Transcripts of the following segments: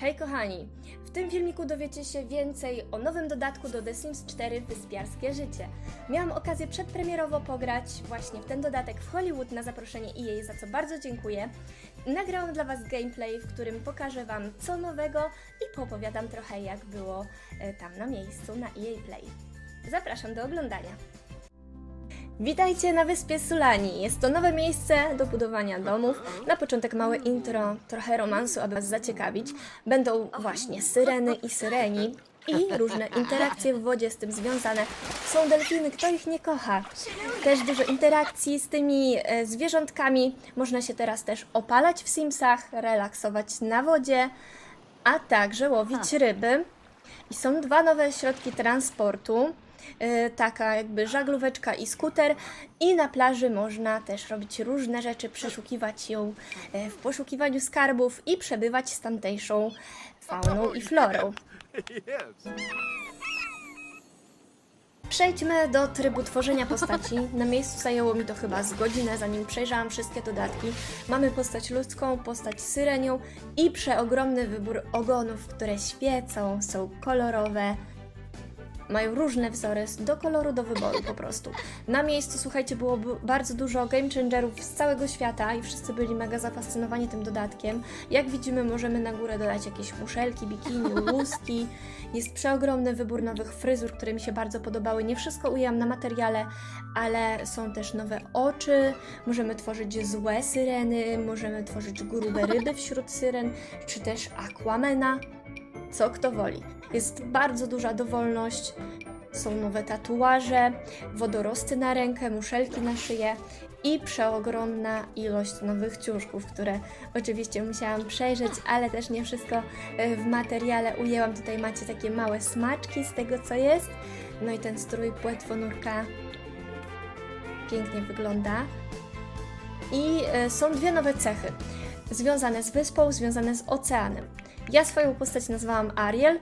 Hej kochani! W tym filmiku dowiecie się więcej o nowym dodatku do The Sims 4 Wyspiarskie Życie. Miałam okazję przedpremierowo pograć właśnie w ten dodatek w Hollywood na zaproszenie EA, za co bardzo dziękuję. Nagrałam dla Was gameplay, w którym pokażę Wam co nowego i poopowiadam trochę jak było e, tam na miejscu na EA Play. Zapraszam do oglądania. Witajcie na wyspie Sulani. Jest to nowe miejsce do budowania domów. Na początek małe intro, trochę romansu, aby Was zaciekawić. Będą właśnie syreny i syreni i różne interakcje w wodzie z tym związane. Są delfiny, kto ich nie kocha. Też dużo interakcji z tymi e, zwierzątkami. Można się teraz też opalać w Simsach, relaksować na wodzie, a także łowić ryby. I są dwa nowe środki transportu. E, Taka jakby żaglóweczka i skuter, i na plaży można też robić różne rzeczy, przeszukiwać ją e, w poszukiwaniu skarbów i przebywać z tamtejszą fauną i florą. Przejdźmy do trybu tworzenia postaci. Na miejscu zajęło mi to chyba z godzinę, zanim przejrzałam wszystkie dodatki. Mamy postać ludzką, postać syrenią i przeogromny wybór ogonów, które świecą, są kolorowe. Mają różne wzory, do koloru do wyboru po prostu. Na miejscu, słuchajcie, było bardzo dużo game changerów z całego świata i wszyscy byli mega zafascynowani tym dodatkiem. Jak widzimy, możemy na górę dodać jakieś muszelki, bikini, łuski. Jest przeogromny wybór nowych fryzur, które mi się bardzo podobały. Nie wszystko ujęłam na materiale, ale są też nowe oczy. Możemy tworzyć złe syreny, możemy tworzyć grube ryby wśród syren, czy też aquamena. Co kto woli. Jest bardzo duża dowolność. Są nowe tatuaże, wodorosty na rękę, muszelki na szyję i przeogromna ilość nowych ciuszków, które oczywiście musiałam przejrzeć, ale też nie wszystko e, w materiale ujęłam. Tutaj macie takie małe smaczki z tego, co jest. No i ten strój płetwonurka pięknie wygląda. I e, są dwie nowe cechy, związane z wyspą, związane z oceanem. Ja swoją postać nazwałam Ariel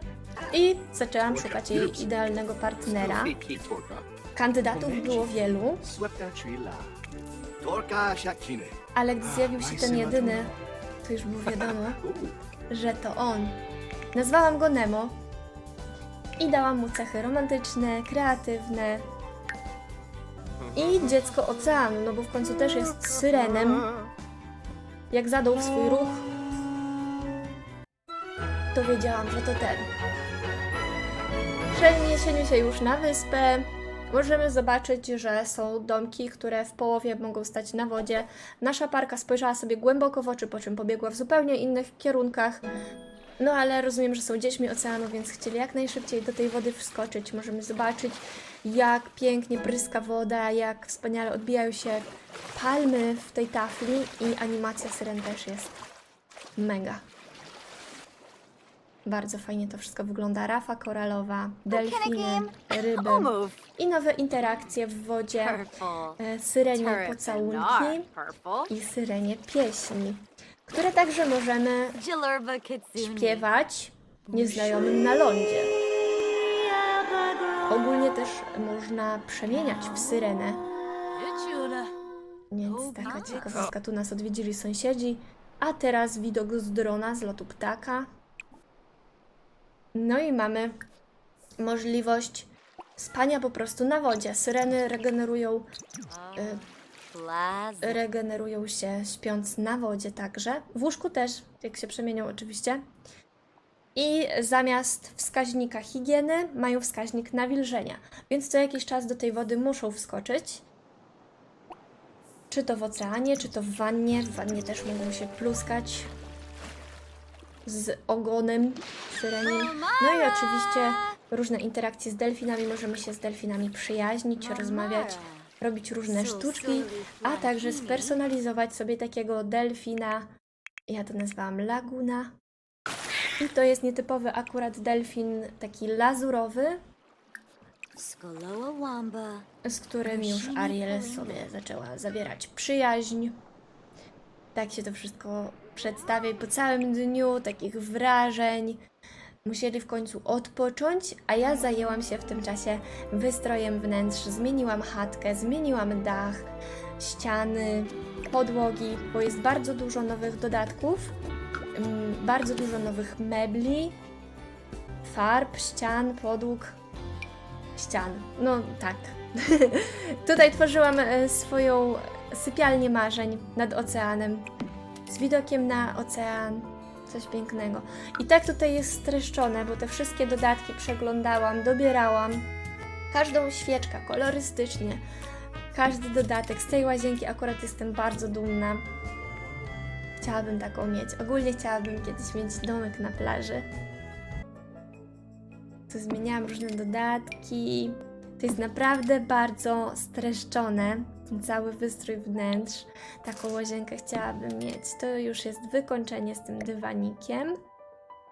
i zaczęłam szukać jej idealnego partnera. Kandydatów było wielu, ale gdy zjawił się ten jedyny, to już było wiadomo, że to on. Nazwałam go Nemo i dałam mu cechy romantyczne, kreatywne i dziecko oceanu, no bo w końcu też jest syrenem. Jak zadał swój ruch, to wiedziałam, że to ten. Przeniesiemy się już na wyspę. Możemy zobaczyć, że są domki, które w połowie mogą stać na wodzie. Nasza parka spojrzała sobie głęboko w oczy, po czym pobiegła w zupełnie innych kierunkach. No ale rozumiem, że są dziećmi oceanu, więc chcieli jak najszybciej do tej wody wskoczyć. Możemy zobaczyć, jak pięknie pryska woda, jak wspaniale odbijają się palmy w tej tafli i animacja syren też jest mega. Bardzo fajnie to wszystko wygląda. Rafa koralowa, delfiny, ryby i nowe interakcje w wodzie, e, syrenie pocałunki i syrenie pieśni, które także możemy śpiewać nieznajomym na lądzie. Ogólnie też można przemieniać w syrenę, więc taka ciekawostka. Tu nas odwiedzili sąsiedzi, a teraz widok z drona, z lotu ptaka. No i mamy możliwość spania po prostu na wodzie. Syreny regenerują, y, regenerują się śpiąc na wodzie także. W łóżku też, jak się przemienią oczywiście. I zamiast wskaźnika higieny mają wskaźnik nawilżenia, więc co jakiś czas do tej wody muszą wskoczyć. Czy to w oceanie, czy to w wannie. W wannie też mogą się pluskać z ogonem syreni. No i oczywiście różne interakcje z delfinami. Możemy się z delfinami przyjaźnić, rozmawiać, robić różne sztuczki, a także spersonalizować sobie takiego delfina. Ja to nazwałam Laguna. I to jest nietypowy akurat delfin taki lazurowy, z którym już Ariel sobie zaczęła zawierać przyjaźń. Tak się to wszystko przedstawia i po całym dniu takich wrażeń. Musieli w końcu odpocząć, a ja zajęłam się w tym czasie wystrojem wnętrz. Zmieniłam chatkę, zmieniłam dach, ściany, podłogi, bo jest bardzo dużo nowych dodatków mm, bardzo dużo nowych mebli, farb, ścian, podłóg, ścian. No tak. Tutaj tworzyłam e, swoją sypialnię marzeń nad oceanem, z widokiem na ocean. Coś pięknego. I tak tutaj jest streszczone, bo te wszystkie dodatki przeglądałam, dobierałam. Każdą świeczkę kolorystycznie, każdy dodatek. Z tej łazienki akurat jestem bardzo dumna. Chciałabym taką mieć. Ogólnie chciałabym kiedyś mieć domek na plaży. Tu zmieniałam różne dodatki. To jest naprawdę bardzo streszczone. Cały wystrój wnętrz. Taką łazienkę chciałabym mieć. To już jest wykończenie z tym dywanikiem.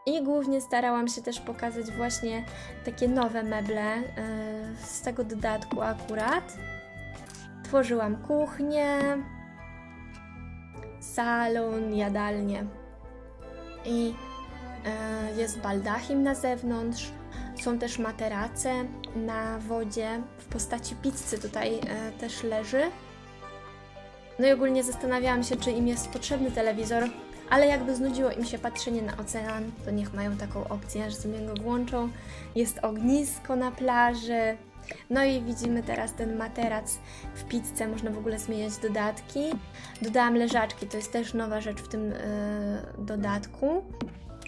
I głównie starałam się też pokazać właśnie takie nowe meble yy, z tego dodatku akurat. Tworzyłam kuchnię, salon, jadalnię. I e, jest baldachim na zewnątrz. Są też materace na wodzie w postaci pizzy tutaj e, też leży. No i ogólnie zastanawiałam się, czy im jest potrzebny telewizor, ale jakby znudziło im się patrzenie na ocean, to niech mają taką opcję, że sobie go włączą. Jest ognisko na plaży. No i widzimy teraz ten materac w pizzce, można w ogóle zmieniać dodatki. Dodałam leżaczki, to jest też nowa rzecz w tym e, dodatku.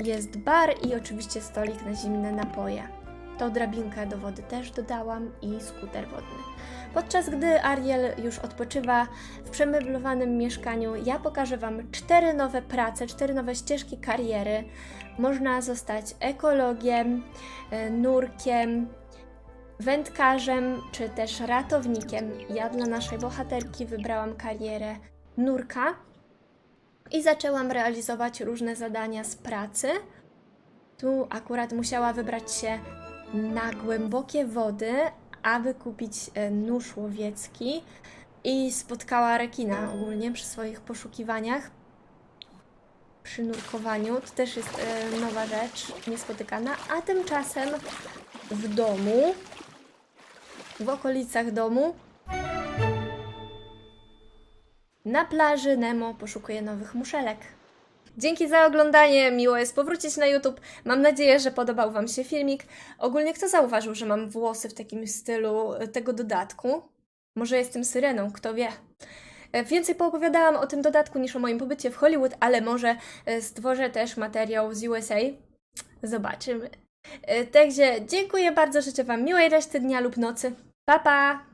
Jest bar i oczywiście stolik na zimne napoje. Tą drabinkę do wody też dodałam i skuter wodny. Podczas gdy Ariel już odpoczywa w przemeblowanym mieszkaniu, ja pokażę Wam cztery nowe prace, cztery nowe ścieżki kariery. Można zostać ekologiem, e, nurkiem, wędkarzem czy też ratownikiem. Ja dla naszej bohaterki wybrałam karierę nurka i zaczęłam realizować różne zadania z pracy. Tu akurat musiała wybrać się na głębokie wody, aby kupić e, nóż łowiecki i spotkała rekina ogólnie przy swoich poszukiwaniach. Przy nurkowaniu. To też jest e, nowa rzecz, niespotykana. A tymczasem w domu, w okolicach domu, na plaży Nemo poszukuje nowych muszelek. Dzięki za oglądanie, miło jest powrócić na YouTube. Mam nadzieję, że podobał Wam się filmik. Ogólnie kto zauważył, że mam włosy w takim stylu e, tego dodatku? Może jestem syreną, kto wie. E, Więcej poopowiadałam o tym dodatku niż o moim pobycie w Hollywood, ale może e, stworzę też materiał z USA. Zobaczymy. Także dziękuję bardzo, życzę Wam miłej reszty dnia lub nocy. Pa, pa!